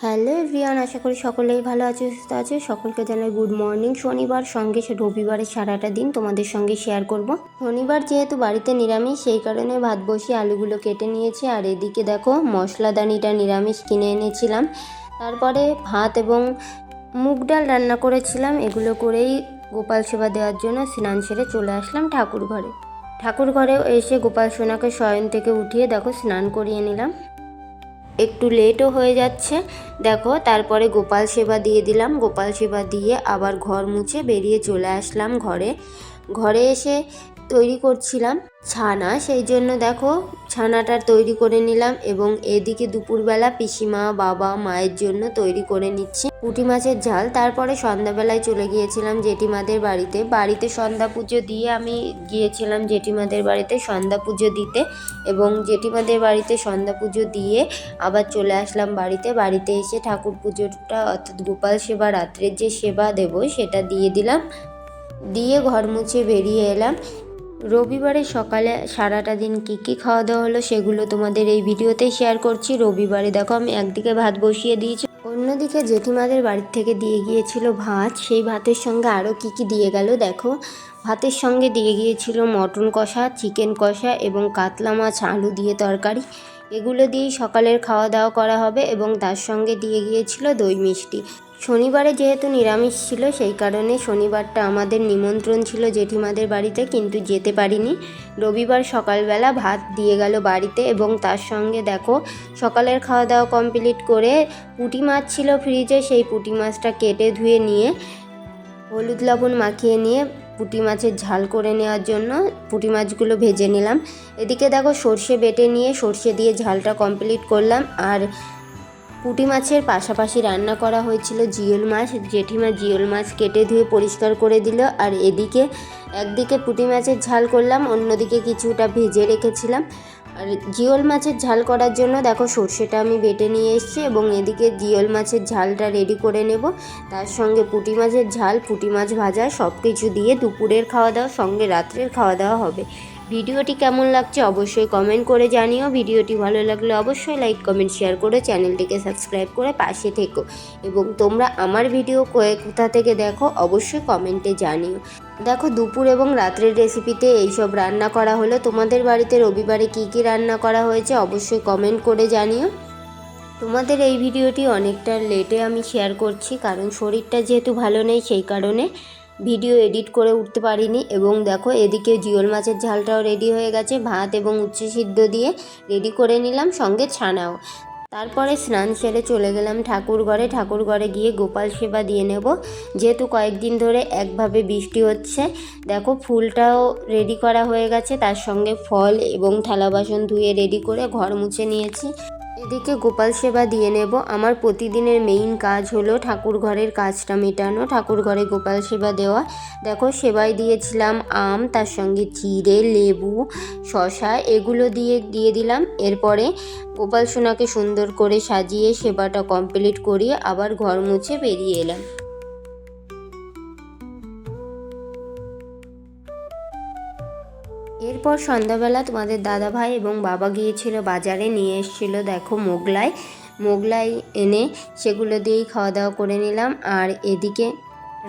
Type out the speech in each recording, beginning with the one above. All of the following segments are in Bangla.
হ্যালো এভরিওয়ান, আশা করি সকলেই ভালো আছে, সুস্থ আছে। সকলকে জানাই গুড মর্নিং। শনিবার, সঙ্গে সে রবিবারের সারাটা দিন তোমাদের সঙ্গে শেয়ার করব। শনিবার যেহেতু বাড়িতে নিরামিষ, সেই কারণে ভাত বসিয়ে আলুগুলো কেটে নিয়েছি। আর এদিকে দেখো, মশলাদানিটা নিরামিষ কিনে এনেছিলাম। তারপরে ভাত এবং মুগ ডাল রান্না করেছিলাম। এগুলো করেই গোপাল সেবা দেওয়ার জন্য স্নান সেরে চলে আসলাম ঠাকুর ঘরে। ঠাকুর ঘরেও এসে গোপাল সোনাকে শয়ন থেকে উঠিয়ে দেখো, স্নান করিয়ে নিলাম। একটু লেটও হয়ে যাচ্ছে। দেখো, তারপরে গোপাল সেবা দিয়ে দিলাম। গোপাল সেবা দিয়ে আবার ঘর মুছে বেরিয়ে চলে আসলাম ঘরে। ঘরে এসে তৈরি করছিলাম ছানা, সেই জন্য দেখো ছানাটা তৈরি করে নিলাম এবং এদিকে দুপুরবেলা পিসিমা, বাবা, মায়ের জন্য তৈরি করে নিচ্ছি পুঁটি মাছের ঝাল। তারপরে সন্ধ্যাবেলায় চলে গিয়েছিলাম জেঠিমাদের বাড়িতে। বাড়িতে সন্ধ্যা পুজো দিয়ে আমি গিয়েছিলাম জেঠিমাদের বাড়িতে সন্ধ্যা পুজো দিতে এবং জেঠিমাদের বাড়িতে সন্ধ্যা পুজো দিয়ে আবার চলে আসলাম বাড়িতে। বাড়িতে এসে ঠাকুর পুজোটা অর্থাৎ গোপাল সেবা রাত্রের যে সেবা দেব সেটা দিয়ে দিলাম। দিয়ে ঘর মুছে বেরিয়ে এলাম। রবিবারে সকালে সারাটা দিন কী কী খাওয়া দাওয়া হলো সেগুলো তোমাদের এই ভিডিওতেই শেয়ার করছি। রবিবারে দেখো আমি একদিকে ভাত বসিয়ে দিয়েছি। অন্যদিকে জেঠিমাদের বাড়ির থেকে দিয়ে গিয়েছিল ভাত। সেই ভাতের সঙ্গে আরও কী কী দিয়ে গেল দেখো। ভাতের সঙ্গে দিয়ে গিয়েছিল মটন কষা চিকেন কষা এবং কাতলা মাছ, আলু দিয়ে তরকারি। এগুলো দিয়েই সকালের খাওয়া দাওয়া করা হবে এবং তার সঙ্গে দিয়ে গিয়েছিল দই মিষ্টি। শনিবারে যেহেতু নিরামিষ ছিল, সেই কারণে শনিবারটা আমাদের নিমন্ত্রণ ছিল জেঠিমাদের বাড়িতে, কিন্তু যেতে পারিনি। রবিবার সকালবেলা ভাত দিয়ে গেল বাড়িতে এবং তার সঙ্গে দেখো, সকালের খাওয়া দাওয়া কমপ্লিট করে পুঁটি মাছ ছিল ফ্রিজে সেই পুঁটি মাছটা কেটে ধুয়ে নিয়ে, হলুদ লবণ মাখিয়ে নিয়ে পুঁটি মাছের ঝাল করে নেওয়ার জন্য পুঁটি মাছগুলো ভেজে নিলাম। এদিকে দেখো সর্ষে বেটে নিয়ে সর্ষে দিয়ে ঝালটা কমপ্লিট করলাম। আর পুঁটি মাছের পাশাপাশি রান্না করা হয়েছিল জিওল মাছ। জেঠিমা জিওল মাছ কেটে ধুয়ে পরিষ্কার করে দিল আর এদিকে একদিকে পুঁটি মাছের ঝাল করলাম, অন্যদিকে কিছুটা ভেজে রেখেছিলাম। আর জিওল মাছের ঝাল করার জন্য দেখো সর্ষেটা আমি বেটে নিয়ে এসেছি এবং এদিকে জিওল মাছের ঝালটা রেডি করে নেব। তার সঙ্গে পুঁটি মাছের ঝাল, পুঁটি মাছ ভাজা সব কিছু দিয়ে দুপুরের খাওয়া দাওয়া, সঙ্গে রাত্রের খাওয়া দাওয়া হবে। ভিডিওটি কেমন লাগছে অবশ্যই কমেন্ট করে জানিও। ভিডিওটি ভালো লাগলে অবশ্যই লাইক কমেন্ট শেয়ার করে চ্যানেলটিকে সাবস্ক্রাইব করে পাশে থেকো। এবং তোমরা আমার ভিডিও কয়ে কোথা থেকে দেখো অবশ্যই কমেন্টে জানিও। দেখো দুপুর এবং রাত্রের রেসিপিতে এইসব রান্না করা হলো। তোমাদের বাড়িতে রবিবারে কী কী রান্না করা হয়েছে অবশ্যই কমেন্ট করে জানিও। তোমাদের এই ভিডিওটি অনেকটা লেটে আমি শেয়ার করছি, কারণ শরীরটা যেহেতু ভালো নেই সেই কারণে ভিডিও এডিট করে উঠতে পারিনি এবং দেখো এদিকে জিওল মাছের ঝালটাও রেডি হয়ে গেছে, ভাত এবং উচ্ছে সিদ্ধ দিয়ে রেডি করে নিলাম, সঙ্গে ছানাও। তারপরে স্নান সেরে চলে গেলাম ঠাকুর ঘরে ঠাকুর ঘরে গিয়ে গোপাল সেবা দিয়ে নেব। যেহেতু কয়েকদিন ধরে একভাবে বৃষ্টি হচ্ছে, দেখো ফুলটাও রেডি করা হয়ে গেছে, তার সঙ্গে ফল এবং থালা বাসন ধুয়ে রেডি করে ঘর মুছে নিয়েছি। এদিকে গোপাল সেবা দিয়ে নেব। আমার প্রতিদিনের মেইন কাজ হলো ঠাকুর ঘরের কাজটা মেটানো। ঠাকুর ঘরে গোপাল সেবা দেওয়া। দেখো সেবাই দিয়েছিলাম আম, তার সঙ্গে চিড়ে লেবু শশা এগুলো দিয়ে দিয়ে দিলাম। এরপরে গোপাল সোনাকে সুন্দর করে সাজিয়ে সেবাটা কমপ্লিট করিয়ে আবার ঘর মুছে বেরিয়ে এলাম। এরপর সন্ধ্যাবেলা তোমাদের দাদা ভাই এবং বাবা গিয়েছিল বাজারে, নিয়ে এসেছিল দেখো মোগলাই। মোগলাই এনে সেগুলো দিয়েই খাওয়া দাওয়া করে নিলাম। আর এদিকে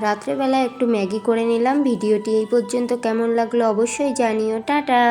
রাত্রেবেলা একটু ম্যাগি করে নিলাম। ভিডিওটি এই পর্যন্ত। কেমন লাগল অবশ্যই জানিও। টাটা!